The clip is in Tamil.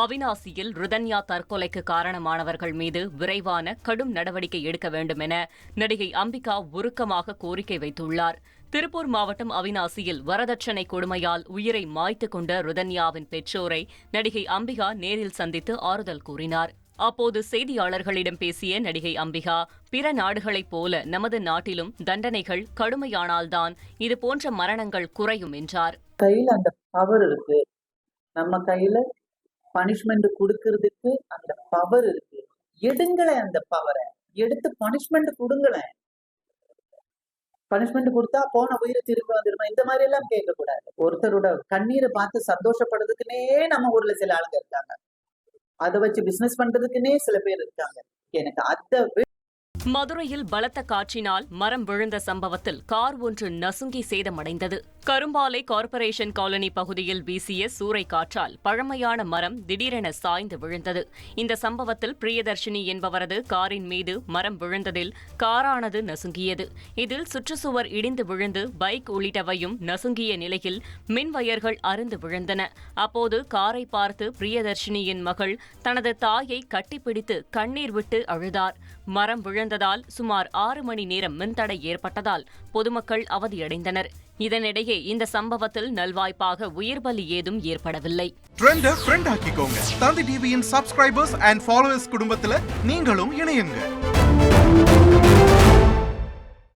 அவினாசியில் ருதன்யா தற்கொலைக்கு காரணமானவர்கள் மீது விரைவான கடும் நடவடிக்கை எடுக்க வேண்டும் என நடிகை அம்பிகா உருக்கமாக கோரிக்கை வைத்துள்ளார். திருப்பூர் மாவட்டம் அவினாசியில் வரதட்சணை கொடுமையால் உயிரை மாய்த்து கொண்ட ருதன்யாவின் பெற்றோரை நடிகை அம்பிகா நேரில் சந்தித்து ஆறுதல் கூறினார். அப்போது செய்தியாளர்களிடம் பேசிய நடிகை அம்பிகா பிற நாடுகளைப் போல நமது நாட்டிலும் தண்டனைகள் கடுமையானால்தான் இதுபோன்ற மரணங்கள் குறையும் என்றார். கையில் அந்த பவர் இருக்கு. நம்ம கையில பனிஷ்மெண்ட் கொடுக்கறதுக்கு அந்த பவர் இருக்கு. எடுங்களேன் அந்த பவரை எடுத்து பனிஷ்மெண்ட் கொடுங்களேன். பனிஷ்மெண்ட் கொடுத்தா போன உயிரை திரும்ப வந்துடுமா? இந்த மாதிரி எல்லாம் கேட்க கூடாது ஒருத்தரோட கண்ணீரை பார்த்து சந்தோஷப்படுறதுக்குன்னே நம்ம ஊர்ல சில ஆளுங்க இருக்காங்க. அதை வச்சு பிசினஸ் பண்றதுக்குன்னே சில பேர் இருக்காங்க. எனக்கு அதை மதுரையில் பலத்த காற்றினால் மரம் விழுந்த சம்பவத்தில் கார் ஒன்று நசுங்கி சேதமடைந்தது. கரும்பாலை கார்ப்பரேஷன் காலனி பகுதியில் வீசிய சூறை காற்றால் பழமையான மரம் திடீரென சாய்ந்து விழுந்தது. இந்த சம்பவத்தில் பிரியதர்ஷினி என்பவரது காரின் மீது மரம் விழுந்ததில் காரானது நசுங்கியது. இதில் சுற்றுச்சுவர் இடிந்து விழுந்து பைக் உள்ளிட்டவையும் நசுங்கிய நிலையில் மின் வயர்கள் அருந்து விழுந்தன. அப்போது காரை பார்த்து பிரியதர்ஷினியின் மகள் தனது தாயை கட்டிப்பிடித்து கண்ணீர் விட்டு அழுதார். மரம் விழுந்த இருந்ததால் சுமார் ஆறு மணி நேரம் மின்தடை ஏற்பட்டதால் பொதுமக்கள் அவதியடைந்தனர். இதனிடையே இந்த சம்பவத்தில் நல்வாய்ப்பாக உயிர்பலி ஏதும் ஏற்படவில்லை. ட்ரெண்ட ஆக்கிக்கோங்க. தந்தி டிவியின் சப்ஸ்கிரைபர்ஸ் அண்ட் ஃபாலோவர்ஸ் குடும்பத்துல நீங்களும் இணையுங்க.